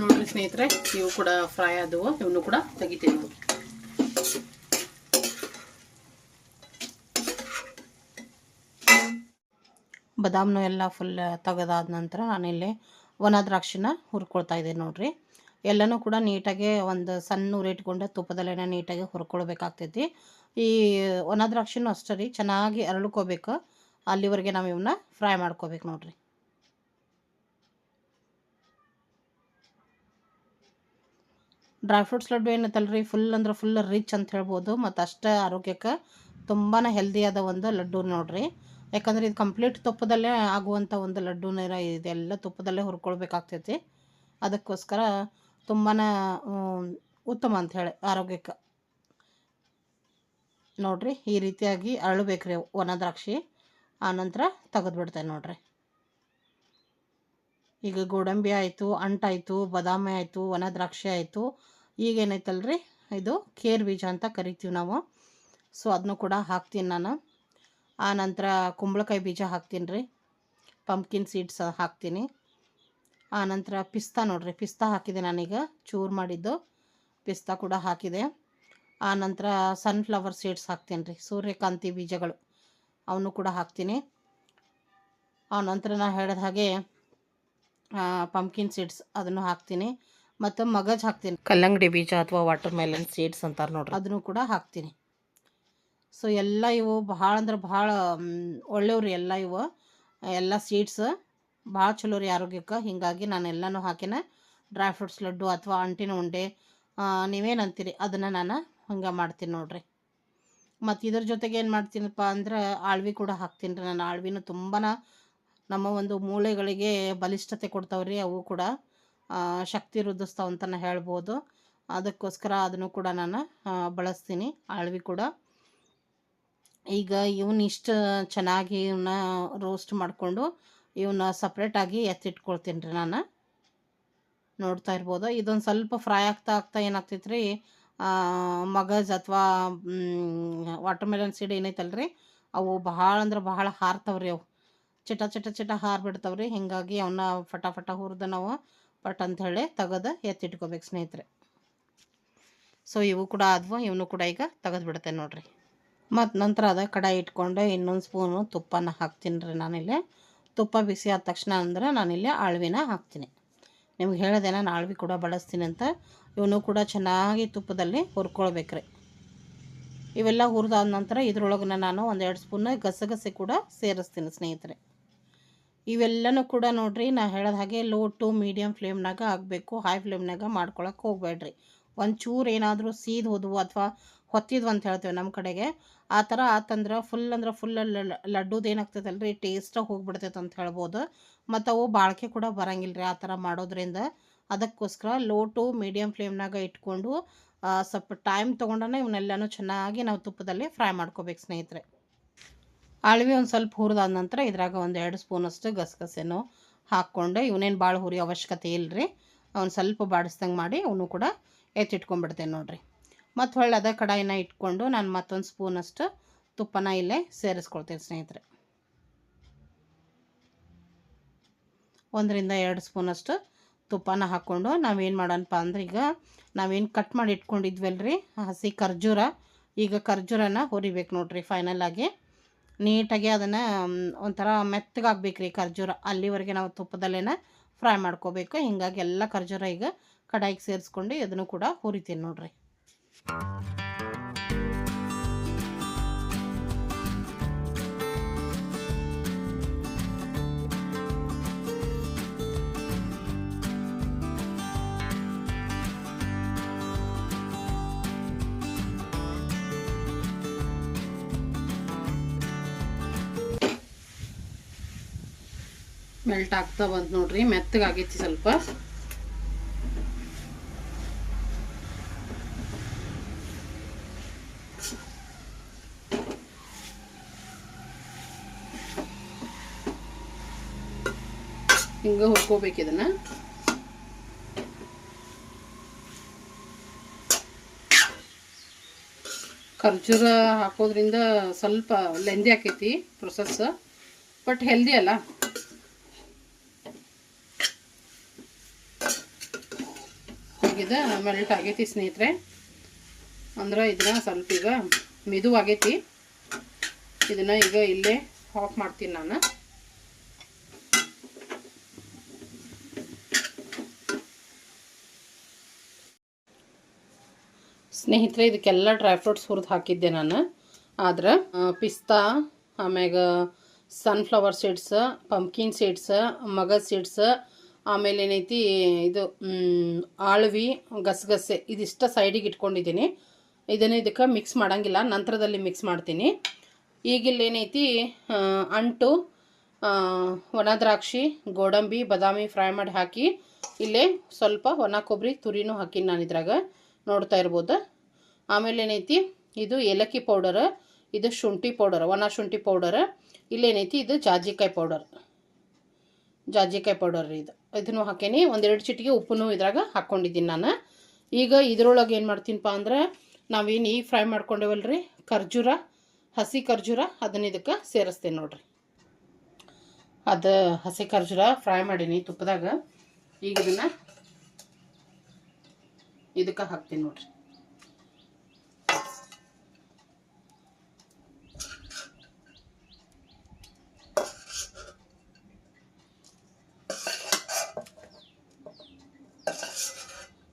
ನೋಡ್ರಿ ಸ್ನೇಹಿತರೆ, ಇವು ಕೂಡ ಫ್ರೈ ಆದವು ಇವನು ಕೂಡ ತೆಗಿತೀನಿ ಬಾದಾಮ್ನು ಎಲ್ಲ ಫುಲ್ ತೆಗೆದಾದ ನಂತರ ನಾನಿಲ್ಲಿ ಒಣ ದ್ರಾಕ್ಷಿನ ಹುರ್ಕೊಳ್ತಾ ಇದ್ದೀನಿ ನೋಡಿರಿ. ಎಲ್ಲನೂ ಕೂಡ ನೀಟಾಗಿ ಒಂದು ಸಣ್ಣ ಉರಿ ಇಟ್ಕೊಂಡು ತುಪ್ಪದಲ್ಲೇನೆ ನೀಟಾಗಿ ಹುರ್ಕೊಳ್ಬೇಕಾಗ್ತೈತಿ. ಈ ಒಣ ದ್ರಾಕ್ಷಿನೂ ಅಷ್ಟೇ ರೀ, ಚೆನ್ನಾಗಿ ಅರಳ್ಕೋಬೇಕು. ಅಲ್ಲಿವರೆಗೆ ನಾವು ಇವನ್ನ ಫ್ರೈ ಮಾಡ್ಕೋಬೇಕು ನೋಡಿರಿ. ಡ್ರೈ ಫ್ರೂಟ್ಸ್ ಲಡ್ಡು ಏನೈತಲ್ರಿ ಫುಲ್ ಅಂದ್ರೆ ಫುಲ್ ರಿಚ್ ಅಂತ ಹೇಳ್ಬೋದು ಮತ್ತು ಅಷ್ಟೇ ಆರೋಗ್ಯಕ್ಕೆ ತುಂಬಾ ಹೆಲ್ದಿಯಾದ ಒಂದು ಲಡ್ಡು ನೋಡ್ರಿ. ಯಾಕಂದ್ರೆ ಇದು ಕಂಪ್ಲೀಟ್ ತುಪ್ಪದಲ್ಲೇ ಆಗುವಂಥ ಒಂದು ಲಡ್ಡುನ ಇದೆಲ್ಲ ತುಪ್ಪದಲ್ಲೇ ಹುರ್ಕೊಳ್ಬೇಕಾಗ್ತೈತಿ. ಅದಕ್ಕೋಸ್ಕರ ತುಂಬಾ ಉತ್ತಮ ಅಂತ ಹೇಳಿ ಆರೋಗ್ಯಕ್ಕೆ. ನೋಡ್ರಿ, ಈ ರೀತಿಯಾಗಿ ಅರಳಬೇಕ್ರಿ ಒಣ ದ್ರಾಕ್ಷಿ. ಆನಂತರ ತೆಗೆದ್ಬಿಡ್ತೇನೆ ನೋಡ್ರಿ. ಈಗ ಗೋಡಂಬಿ ಆಯಿತು ಅಂಟಾಯಿತು ಬಾದಾಮಿ ಆಯಿತು, ಒಣ ದ್ರಾಕ್ಷಿ ಆಯಿತು. ಈಗ ಏನೈತಲ್ರಿ ಇದು ಕೇರ್ ಬೀಜ ಅಂತ ಕರಿತೀವಿ ನಾವು. ಸೊ ಅದನ್ನು ಕೂಡ ಹಾಕ್ತೀನಿ ನಾನು. ಆ ನಂತರ ಕುಂಬಳಕಾಯಿ ಬೀಜ ಹಾಕ್ತೀನಿ ರೀ. ಪಂಪ್ಕಿನ್ ಸೀಡ್ಸ್ ಹಾಕ್ತೀನಿ. ಆ ನಂತರ ಪಿಸ್ತಾ ನೋಡಿರಿ ಪಿಸ್ತಾ ಹಾಕಿದೆ ನಾನೀಗ ಚೂರು ಮಾಡಿದ್ದು ಪಿಸ್ತಾ ಕೂಡ ಹಾಕಿದೆ. ಆ ನಂತರ ಸನ್ಫ್ಲವರ್ ಸೀಡ್ಸ್ ಹಾಕ್ತೀನಿ ರೀ ಸೂರ್ಯಕಾಂತಿ ಬೀಜಗಳು ಅವನು ಕೂಡ ಹಾಕ್ತೀನಿ. ಆ ನಂತರ ನಾನು ಹೇಳಿದ ಹಾಗೆ ಪಂಪ್ಕಿನ್ ಸೀಡ್ಸ್ ಅದನ್ನು ಹಾಕ್ತೀನಿ. ಮತ್ತು ಮಗಜ್ ಹಾಕ್ತೀನಿ. ಕಲ್ಲಂಗಡಿ ಬೀಜ ಅಥವಾ ವಾಟರ್ ಮೆಲನ್ ಸೀಡ್ಸ್ ಅಂತಾರೆ ನೋಡ್ರಿ. ಅದನ್ನು ಕೂಡ ಹಾಕ್ತೀನಿ. ಸೊ ಎಲ್ಲ ಇವು ಭಾಳ ಅಂದ್ರೆ ಭಾಳ ಒಳ್ಳೆಯವ್ರಿ ಎಲ್ಲ ಇವು. ಎಲ್ಲ ಸೀಡ್ಸ್ ಭಾಳ ಚಲೋ ರೀ ಆರೋಗ್ಯಕ್ಕೆ. ಹೀಗಾಗಿ ನಾನು ಎಲ್ಲನೂ ಹಾಕಿನ ಡ್ರೈ ಫ್ರೂಟ್ಸ್ ಲಡ್ಡು ಅಥವಾ ಅಂಟಿನ ಉಂಡೆ ನೀವೇನು ಅಂತೀರಿ? ಅದನ್ನು ನಾನು ಹಂಗೆ ಮಾಡ್ತೀನಿ ನೋಡಿರಿ. ಮತ್ತು ಇದ್ರ ಜೊತೆಗೆ ಏನು ಮಾಡ್ತೀನಪ್ಪ ಅಂದ್ರೆ ಆಳ್ವಿ ಕೂಡ ಹಾಕ್ತೀನಿ ರೀ ನಾನು. ಆಳ್ವಿನೂ ತುಂಬಾ ನಮ್ಮ ಒಂದು ಮೂಳೆಗಳಿಗೆ ಬಲಿಷ್ಠತೆ ಕೊಡ್ತಾವ್ರಿ ಅವು ಕೂಡ. ಶಕ್ತಿ ವೃದ್ಧಿಸ್ತಾವಂತ ಹೇಳ್ಬೋದು. ಅದಕ್ಕೋಸ್ಕರ ಅದನ್ನು ಕೂಡ ನಾನು ಬಳಸ್ತೀನಿ. ಆಳ್ವಿ ಕೂಡ ಈಗ ಇವನ್ನ ಇಷ್ಟು ಚೆನ್ನಾಗಿ ಇವನ್ನ ರೋಸ್ಟ್ ಮಾಡಿಕೊಂಡು ಇವನ್ನ ಸಪ್ರೇಟಾಗಿ ಎತ್ತಿಟ್ಕೊಳ್ತೀನಿ ರೀ ನಾನು. ನೋಡ್ತಾ ಇರ್ಬೋದು. ಇದೊಂದು ಸ್ವಲ್ಪ ಫ್ರೈ ಆಗ್ತಾ ಆಗ್ತಾ ಏನಾಗ್ತೈತೆ ರೀ ಮಗಜ್ ಅಥವಾ ವಾಟರ್ಮೆಲನ್ ಸೀಡ್ ಏನೈತಲ್ರಿ, ಅವು ಭಾಳ ಅಂದ್ರೆ ಭಾಳ ಹಾರ್ತವ್ರಿ ಅವು. ಚಿಟ ಚಿಟ ಚಿಟ ಹಾರ್ಬಿಡ್ತಾವ್ರಿ. ಹಿಂಗಾಗಿ ಅವನ್ನ ಫಟಾಫಟ ಹುರಿದು ನಾವು ಪಟ್ ಅಂತ ಹೇಳಿ ತೆಗೆದು ಎತ್ತಿಟ್ಕೋಬೇಕು ಸ್ನೇಹಿತರೆ. ಸೊ ಇವು ಕೂಡ ಆದ್ವು, ಇವನು ಕೂಡ ಈಗ ತೆಗೆದು ಬಿಡ್ತೇನೆ ನೋಡ್ರಿ. ಮತ್ತು ನಂತರ ಅದ ಕಡಾಯಿ ಇಟ್ಕೊಂಡು ಇನ್ನೊಂದು ಸ್ಪೂನು ತುಪ್ಪನ ಹಾಕ್ತೀನಿ ರೀ ನಾನಿಲ್ಲಿ. ತುಪ್ಪ ಬಿಸಿ ಆದ ತಕ್ಷಣ ಅಂದ್ರೆ ನಾನಿಲ್ಲಿ ಆಳ್ವಿನ ಹಾಕ್ತೀನಿ. ನಿಮ್ಗೆ ಹೇಳಿದೆ ನಾನು ಅಳ್ವಿ ಕೂಡ ಬಳಸ್ತೀನಿ ಅಂತ. ಇವನು ಕೂಡ ಚೆನ್ನಾಗಿ ತುಪ್ಪದಲ್ಲಿ ಹುರ್ಕೊಳ್ಬೇಕ್ರಿ ಇವೆಲ್ಲ ಹುರಿದಾದ ನಂತರ ಇದ್ರೊಳಗೆ ನಾನು ಒಂದೆರಡು ಸ್ಪೂನ್ ಗಸಗಸೆ ಕೂಡ ಸೇರಿಸ್ತೀನಿ ಸ್ನೇಹಿತರೆ. ಇವೆಲ್ಲನೂ ಕೂಡ ನೋಡಿರಿ ನಾ ಹೇಳಿದ ಹಾಗೆ ಲೋ ಟು ಮೀಡಿಯಮ್ ಫ್ಲೇಮ್ನಾಗ ಆಗಬೇಕು ಹೈ ಫ್ಲೇಮ್ನಾಗ ಮಾಡ್ಕೊಳಕ್ಕೆ ಹೋಗ್ಬೇಡ್ರಿ. ಒಂಚೂರು ಏನಾದರೂ ಸೀದ್ ಹೋದವು ಅಥವಾ ಹೊತ್ತಿದ್ವು ಅಂತ ಹೇಳ್ತೇವೆ ನಮ್ಮ ಕಡೆಗೆ. ಆ ಥರ ಆತಂದ್ರೆ ಫುಲ್ ಅಂದ್ರೆ ಫುಲ್ ಲಡ್ಡುದು ರೀ ಟೇಸ್ಟಾಗಿ ಹೋಗ್ಬಿಡ್ತೈತೆ ಅಂತ ಹೇಳ್ಬೋದು. ಮತ್ತು ಅವು ಬಾಳಿಕೆ ಕೂಡ ಬರಂಗಿಲ್ಲ ರೀ ಆ ಥರ ಮಾಡೋದ್ರಿಂದ. ಅದಕ್ಕೋಸ್ಕರ ಲೋ ಟು ಮೀಡಿಯಮ್ ಫ್ಲೇಮ್ನಾಗ ಇಟ್ಕೊಂಡು ಸ್ವಲ್ಪ ಟೈಮ್ ತೊಗೊಂಡೇ ಇವನ್ನೆಲ್ಲನೂ ಚೆನ್ನಾಗಿ ನಾವು ತುಪ್ಪದಲ್ಲಿ ಫ್ರೈ ಮಾಡ್ಕೋಬೇಕು ಸ್ನೇಹಿತರೆ. ಅಳವಿ ಒಂದು ಸ್ವಲ್ಪ ಹುರಿದಾದ ನಂತರ ಇದ್ರಾಗ ಒಂದು ಎರಡು ಸ್ಪೂನಷ್ಟು ಗಸಗಸೆನೂ ಹಾಕ್ಕೊಂಡು ಇವನೇನು ಭಾಳ ಹುರಿ ಅವಶ್ಯಕತೆ ಇಲ್ಲರಿ ಅವ್ನು ಸ್ವಲ್ಪ ಬಾಡಿಸ್ದಂಗೆ ಮಾಡಿ ಅವನು ಕೂಡ ಎತ್ತಿಟ್ಕೊಂಡ್ಬಿಡ್ತೇನೆ ನೋಡಿರಿ. ಮತ್ತು ಹೊಳ್ಳಿ ಅದೇ ಕಡಾಯಿನ ಇಟ್ಕೊಂಡು ನಾನು ಮತ್ತೊಂದು ಸ್ಪೂನಷ್ಟು ತುಪ್ಪನ ಇಲ್ಲೇ ಸೇರಿಸ್ಕೊಳ್ತೀನಿ ಸ್ನೇಹಿತರೆ. ಒಂದರಿಂದ ಎರಡು ಸ್ಪೂನಷ್ಟು ತುಪ್ಪನ ಹಾಕ್ಕೊಂಡು ನಾವೇನು ಮಾಡೋಣಪ್ಪ ಅಂದ್ರೆ ಈಗ ನಾವೇನು ಕಟ್ ಮಾಡಿ ಇಟ್ಕೊಂಡಿದ್ವಲ್ರಿ? ಹಸಿ ಖರ್ಜೂರ. ಈಗ ಖರ್ಜೂರನ ಹುರಿಬೇಕು ನೋಡ್ರಿ ಫೈನಲ್ ಆಗಿ. ನೀಟಾಗಿ ಅದನ್ನು ಒಂಥರ ಮೆತ್ತಗಾಗ್ಬೇಕು ರೀ ಖರ್ಜೂರ. ಅಲ್ಲಿವರೆಗೆ ನಾವು ತುಪ್ಪದಲ್ಲೇನ ಫ್ರೈ ಮಾಡ್ಕೋಬೇಕು. ಹಿಂಗಾಗಿ ಎಲ್ಲ ಖರ್ಜೂರ ಈಗ ಕಡಾಯಿಗೆ ಸೇರಿಸ್ಕೊಂಡು ಇದನ್ನು ಕೂಡ ಹುರಿತೀನಿ ನೋಡ್ರಿ. ಮೆಲ್ಟ್ ಆಗ್ತಾ ಬಂತು ನೋಡ್ರಿ ಮೆತ್ತಗಾಗೈತಿ ಸ್ವಲ್ಪ. ಹಿಂಗೆ ಹುರ್ಕೋಬೇಕು ಇದನ್ನ. ಖರ್ಜೂರ ಹಾಕೋದ್ರಿಂದ ಸ್ವಲ್ಪ ಲೆಂದಿ ಆಕೈತಿ ಪ್ರೊಸೆಸ್ ಬಟ್ ಹೆಲ್ದಿ ಅಲ್ಲ. ಹೋಗಿದ ಮೆಲ್ಟ್ ಆಗೈತಿ ಸ್ನೇಹಿತರೆ. ಅಂದ್ರೆ ಇದನ್ನ ಸ್ವಲ್ಪ ಈಗ ಮೆದು ಆಗೈತಿ ಇದನ್ನ ಈಗ ಇಲ್ಲೇ ಆಫ್ ಮಾಡ್ತೀನಿ ನಾನು. ಸ್ನೇಹಿತರೆ, ಇದಕ್ಕೆಲ್ಲ ಡ್ರೈ ಫ್ರೂಟ್ಸ್ ಹುರಿದು ಹಾಕಿದ್ದೆ ನಾನು. ಆದ್ರೆ ಪಿಸ್ತಾ, ಆಮ್ಯಾಗ ಸನ್ಫ್ಲವರ್ ಸೀಡ್ಸ್ ಪಂಪ್ಕಿನ್ ಸೀಡ್ಸ್ ಮಗದ ಸೀಡ್ಸ್ ಆಮೇಲೆ ಏನೈತಿ, ಇದು ಆಳ್ವಿ, ಗಸಗಸೆ, ಇದಿಷ್ಟ ಸೈಡಿಗೆ ಇಟ್ಕೊಂಡಿದ್ದೀನಿ. ಇದನ್ನು ಇದಕ್ಕೆ ಮಿಕ್ಸ್ ಮಾಡೋಂಗಿಲ್ಲ, ನಂತರದಲ್ಲಿ ಮಿಕ್ಸ್ ಮಾಡ್ತೀನಿ. ಈಗಿಲ್ಲಿ ಏನೈತಿ ಅಂಟು ಒಣ ದ್ರಾಕ್ಷಿ, ಗೋಡಂಬಿ, ಬಾದಾಮಿ ಫ್ರೈ ಮಾಡಿ ಹಾಕಿ, ಇಲ್ಲೇ ಸ್ವಲ್ಪ ಒಣ ಕೊಬ್ಬರಿ ತುರಿನೂ ಹಾಕಿನಿ ನಾನು ಇದ್ರಾಗ. ನೋಡ್ತಾ ಇರ್ಬೋದು. ಆಮೇಲೆ ಏನೈತಿ? ಇದು ಏಲಕ್ಕಿ ಪೌಡರ್ ಇದು ಶುಂಠಿ ಪೌಡರ್ ಒಣ ಶುಂಠಿ ಪೌಡರ್ ಇಲ್ಲೇನೈತಿ ಇದು ಜಾಜಿಕಾಯಿ ಪೌಡರ್ ಜಾಜಿಕಾಯಿ ಪೌಡರ್ ಇದು. ಇದನ್ನು ಹಾಕೇನಿ. ಒಂದೆರಡು ಚಿಟಿಗೆ ಉಪ್ಪು ಇದ್ರಾಗ ಹಾಕ್ಕೊಂಡಿದ್ದೀನಿ ನಾನು. ಈಗ ಇದ್ರೊಳಗೆ ಏನು ಮಾಡ್ತೀನಪ್ಪ ಅಂದ್ರೆ, ನಾವೇನು ಈಗ ಫ್ರೈ ಮಾಡ್ಕೊಂಡೇವಲ್ರಿ? ಖರ್ಜೂರ, ಹಸಿ ಖರ್ಜೂರ ಅದನ್ನ ಇದಕ್ಕೆ ಸೇರಿಸ್ತೇನೆ ನೋಡ್ರಿ. ಅದು ಹಸಿ ಖರ್ಜೂರ ಫ್ರೈ ಮಾಡೀನಿ ತುಪ್ಪದಾಗ. ಈಗ ಇದನ್ನು ಇದಕ್ಕೆ ಹಾಕ್ತೀನಿ ನೋಡ್ರಿ.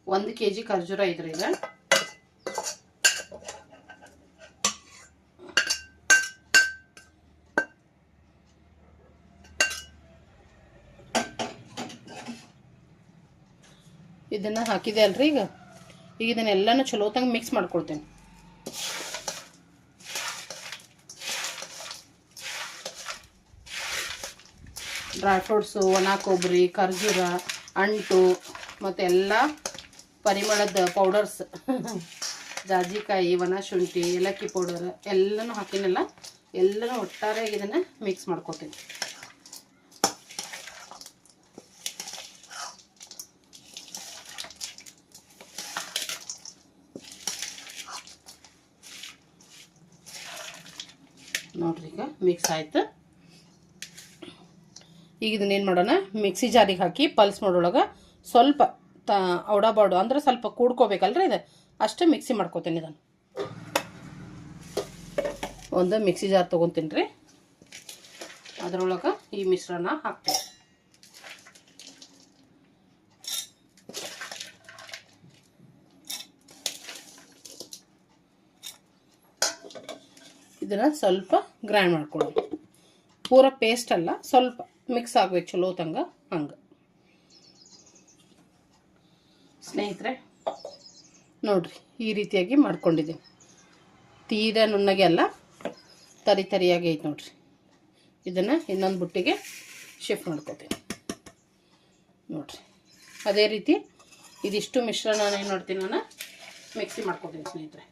ಒಂದು ಕೆ ಜಿ ಖರ್ಜೂರ ಈಗ ಇದನ್ನ ಹಾಕಿದೆ ಅಲ್ರಿ ಈಗ. ಈಗ ಇದನ್ನೆಲ್ಲನೂ ಚಲೋ ತಂಗ ಮಿಕ್ಸ್ ಮಾಡ್ಕೊಳ್ತೇನೆ. ಡ್ರೈ ಫ್ರೂಟ್ಸು ಒಣ ಕೊಬ್ಬರಿ, ಖರ್ಜೂರ, ಅಂಟು ಮತ್ತು ಎಲ್ಲ ಪರಿಮಳದ ಪೌಡರ್ಸ್ ಜಾಜಿಕಾಯಿ ಒಣ ಶುಂಠಿ, ಏಲಕ್ಕಿ ಪೌಡರ್ ಎಲ್ಲನೂ ಹಾಕಿನಲ್ಲ, ಎಲ್ಲನೂ ಒಟ್ಟಾರೆಯಾಗಿ ಇದನ್ನು ಮಿಕ್ಸ್ ಮಾಡ್ಕೊತೀನಿ. ನೋಡ್ರಿ ಈಗ ಮಿಕ್ಸ್ ಆಯಿತು. ಈಗ ಇದನ್ನೇನು ಮಾಡೋಣ? ಮಿಕ್ಸಿ ಜಾರಿಗೆ ಹಾಕಿ, ಪಲ್ಸ್ ಮಾಡೋಳಗೆ ಸ್ವಲ್ಪ ತ ಔಡಾಬಾರ್ಡು ಅಂದ್ರೆ ಸ್ವಲ್ಪ ಕೂಡ್ಕೋಬೇಕಲ್ರಿ ಇದು? ಅಷ್ಟೇ ಮಿಕ್ಸಿ ಮಾಡ್ಕೋತೀನಿ ಇದನ್ನು. ಒಂದು ಮಿಕ್ಸಿ ಜಾರ್ ತೊಗೊತೀನಿ ರೀ ಅದರೊಳಗೆ ಈ ಮಿಶ್ರಣ ಹಾಕ್ತೀನಿ. ಇದನ್ನು ಸ್ವಲ್ಪ ಗ್ರೈಂಡ್ ಮಾಡ್ಕೊಳ್ಳಿ ಪೂರ ಪೇಸ್ಟ್ ಅಲ್ಲ, ಸ್ವಲ್ಪ ಮಿಕ್ಸ್ ಆಗ್ಬೇಕು, ಚಲೋ ತಂಗ ಹಂಗೆ. ಸ್ನೇಹಿತರೆ? ನೋಡ್ರಿ, ಈ ರೀತಿಯಾಗಿ ಮಾಡ್ಕೊಂಡಿದ್ದೀನಿ. ತೀರಾ ನುಣ್ಣಗೆ ಅಲ್ಲ, ತರಿ ತರಿಯಾಗಿ ಐತೆ ನೋಡ್ರಿ. ಇದನ್ನು ಇನ್ನೊಂದು ಬುಟ್ಟಿಗೆ ಶಿಫ್ಟ್ ಮಾಡ್ಕೋತೀನಿ. ನೋಡ್ರಿ, ಅದೇ ರೀತಿ ಇದಿಷ್ಟು ಮಿಶ್ರಣ ಏನು ಮಾಡ್ತೀನಿ ನಾನು? ಮಿಕ್ಸಿ ಮಾಡ್ಕೊತೀನಿ ಸ್ನೇಹಿತರೆ.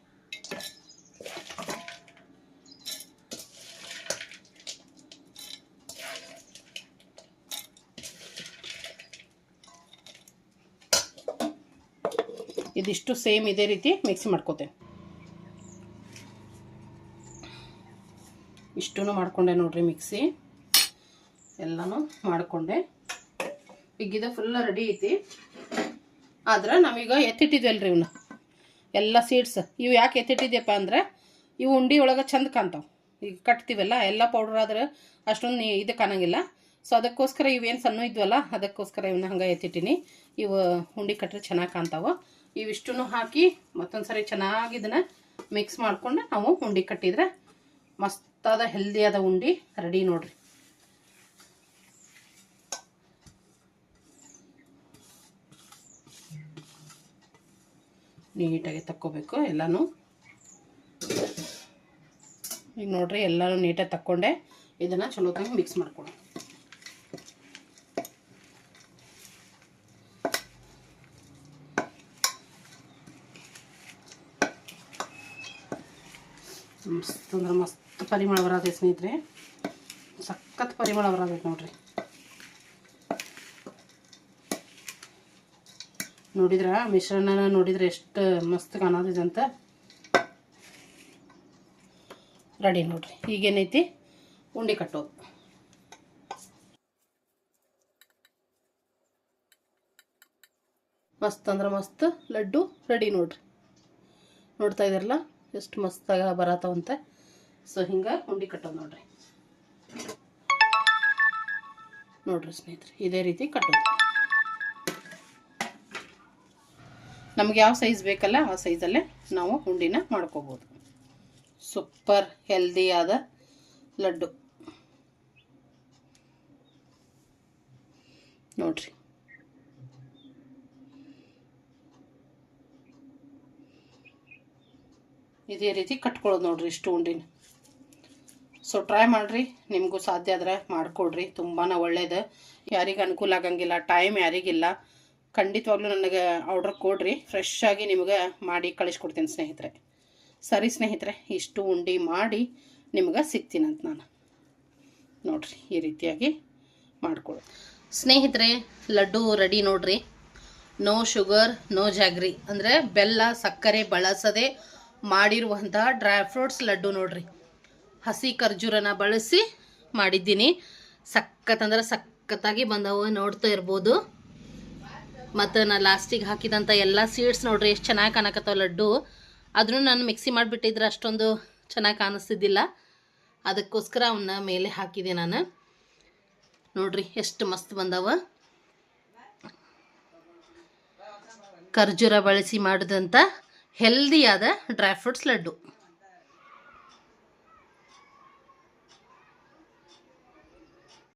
ಇದಿಷ್ಟು ಸೇಮ್ ಇದೇ ರೀತಿ ಮಿಕ್ಸಿ ಮಾಡ್ಕೋತೇನೆ ಇಷ್ಟು ಮಾಡ್ಕೊಂಡೆ ನೋಡ್ರಿ ಮಿಕ್ಸಿ. ಎಲ್ಲನೂ ಮಾಡಿಕೊಂಡೆ. ಈಗಿದ ಫುಲ್ ರೆಡಿ ಐತಿ. ಆದ್ರೆ ನಾವೀಗ ಎತ್ತಿಟ್ಟಿದ್ವಲ್ರಿ ಇವನ್ನ ಎಲ್ಲ ಸೀಡ್ಸ್ ಇವು ಯಾಕೆ ಎತ್ತಿಟ್ಟಿದ್ಯಪ್ಪ ಅಂದ್ರೆ ಇವು ಉಂಡಿ ಒಳಗೆ ಚಂದ ಕಾಣ್ತಾವೆ. ಈಗ ಕಟ್ತೀವಲ್ಲ, ಎಲ್ಲ ಪೌಡ್ರ್ ಆದ್ರೆ ಅಷ್ಟೊಂದು ಇದು ಕಾಣಂಗಿಲ್ಲ. ಸೊ ಅದಕ್ಕೋಸ್ಕರ ಇವೇನು ಸಣ್ಣ ಇದ್ವಲ್ಲ, ಅದಕ್ಕೋಸ್ಕರ ಇವನ್ನ ಹಂಗೆ ಎತ್ತಿಟ್ಟಿನಿ. ಇವು ಉಂಡಿ ಕಟ್ಟರೆ ಚೆನ್ನಾಗಿ ಕಾಣ್ತಾವೆ. ಇವಿಷ್ಟನ್ನು ಹಾಕಿ ಮತ್ತೊಂದ್ಸರಿ ಚೆನ್ನಾಗಿ ಇದನ್ನ ಮಿಕ್ಸ್ ಮಾಡಿಕೊಂಡು ನಾವು ಉಂಡಿ ಕಟ್ಟಿದ್ರೆ ಮಸ್ತಾದ ಹೆಲ್ದಿಯಾದ ಉಂಡಿ ರೆಡಿ ನೋಡ್ರಿ. ನೀಟಾಗಿ ತಕ್ಕೋಬೇಕು ಎಲ್ಲನೂ. ಈಗ ನೋಡ್ರಿ ಎಲ್ಲಾನು ನೀಟಾಗಿ ತಕ್ಕೊಂಡೆ. ಇದನ್ನು ಚಲೋ ತಂಗಿ ಮಿಕ್ಸ್ ಮಾಡ್ಕೊಳ್ಳಿ ಮಸ್ತ್ ಅಂದ್ರೆ ಮಸ್ತ್ ಪರಿಮಳ ಬರೋದೆ ಸ್ನೇಹಿತರೆ. ಸಖತ್ ಪರಿಮಳ ಬರಬೇಕು ನೋಡ್ರಿ. ನೋಡಿದ್ರ? ಮಿಶ್ರಣ ನೋಡಿದ್ರೆ ಎಷ್ಟು ಮಸ್ತ್ ಕಾಣೋದಿದೆ ಅಂತ. ರೆಡಿ ನೋಡ್ರಿ. ಈಗೇನೈತಿ? ಉಂಡೆ ಕಟ್ಟೋದು ಮಸ್ತ್ ಅಂದ್ರೆ ಮಸ್ತ್, ಲಡ್ಡು ರೆಡಿ ನೋಡ್ರಿ. ನೋಡ್ತಾ ಇದ್ದೀರಲ್ಲ? ಎಷ್ಟು ಮಸ್ತಾಗಿ ಬರತ್ತವಂತ ಸೊ ಹಿಂಗೆ ಉಂಡಿ ಕಟ್ಟೋದು ನೋಡ್ರಿ. ನೋಡ್ರಿ ಸ್ನೇಹಿತರೆ, ಇದೇ ರೀತಿ ಕಟ್ಟೋದು. ನಮ್ಗೆ ಯಾವ ಸೈಜ್ ಬೇಕಲ್ಲ, ಆ ಸೈಜಲ್ಲೇ ನಾವು ಉಂಡಿನ ಮಾಡ್ಕೋಬೋದು. ಸೂಪರ್ ಹೆಲ್ದಿ ಆದ ಲಡ್ಡು. ನೋಡ್ರಿ. ಇದೇ ರೀತಿ ಕಟ್ಕೊಳ್ಳೋದು ನೋಡ್ರಿ ಇಷ್ಟು ಉಂಡಿನ. ಸೊ ಟ್ರೈ ಮಾಡಿರಿ. ನಿಮಗೂ ಸಾಧ್ಯ ಆದ್ರೆ ಮಾಡಿಕೊಡ್ರಿ. ತುಂಬಾ ಒಳ್ಳೇದು. ಯಾರಿಗೆ ಅನುಕೂಲ ಆಗಂಗಿಲ್ಲ. ಟೈಮ್ ಯಾರಿಗಿಲ್ಲ. ಖಂಡಿತವಾಗ್ಲೂ ನನಗೆ ಆರ್ಡ್ರ್ ಕೊಡ್ರಿ. ಫ್ರೆಶ್ ಆಗಿ ನಿಮಗೆ ಮಾಡಿ ಕಳಿಸ್ಕೊಡ್ತೀನಿ ಸ್ನೇಹಿತರೆ. ಸರಿ ಸ್ನೇಹಿತರೆ, ಇಷ್ಟು ಉಂಡಿ ಮಾಡಿ ನಿಮ್ಗೆ ಸಿಗ್ತೀನಂತ ನಾನು. ನೋಡ್ರಿ, ಈ ರೀತಿಯಾಗಿ ಮಾಡ್ಕೊಳ್ಳಿ ಸ್ನೇಹಿತರೆ, ಲಡ್ಡು ರೆಡಿ ನೋಡ್ರಿ. ನೋ ಶುಗರ್ ನೋ ಜಾಗ್ರಿ ಅಂದರೆ ಬೆಲ್ಲ, ಸಕ್ಕರೆ ಬಳಸದೆ ಮಾಡಿರುವಂತಹ ಡ್ರೈ ಫ್ರೂಟ್ಸ್ ಲಡ್ಡು ನೋಡ್ರಿ. ಹಸಿ ಖರ್ಜೂರನ ಬಳಸಿ ಮಾಡಿದ್ದೀನಿ. ಸಖತ್ ಅಂದ್ರೆ ಸಖತ್ತಾಗಿ ಬಂದವು ನೋಡ್ತಾ ಇರ್ಬೋದು. ಮತ್ತು ನಾನು ಲಾಸ್ಟಿಗೆ ಹಾಕಿದಂಥ ಎಲ್ಲ ಸೀಡ್ಸ್ ನೋಡ್ರಿ, ಎಷ್ಟು ಚೆನ್ನಾಗಿ ಕಾಣಕತ್ತವ ಲಡ್ಡು. ಅದನ್ನು ನಾನು ಮಿಕ್ಸಿ ಮಾಡಿಬಿಟ್ಟಿದ್ರೆ ಅಷ್ಟೊಂದು ಚೆನ್ನಾಗಿ ಕಾಣಿಸ್ತಿದ್ದಿಲ್ಲ. ಅದಕ್ಕೋಸ್ಕರ ಅವನ್ನ ಮೇಲೆ ಹಾಕಿದೆ ನಾನು. ನೋಡ್ರಿ, ಎಷ್ಟು ಮಸ್ತ್ ಬಂದವ. ಖರ್ಜೂರ ಬಳಸಿ ಮಾಡಿದಂಥ ಹೆಲ್ದಿಯಾದ ಡ್ರೈ ಫ್ರೂಟ್ಸ್ ಲಡ್ಡು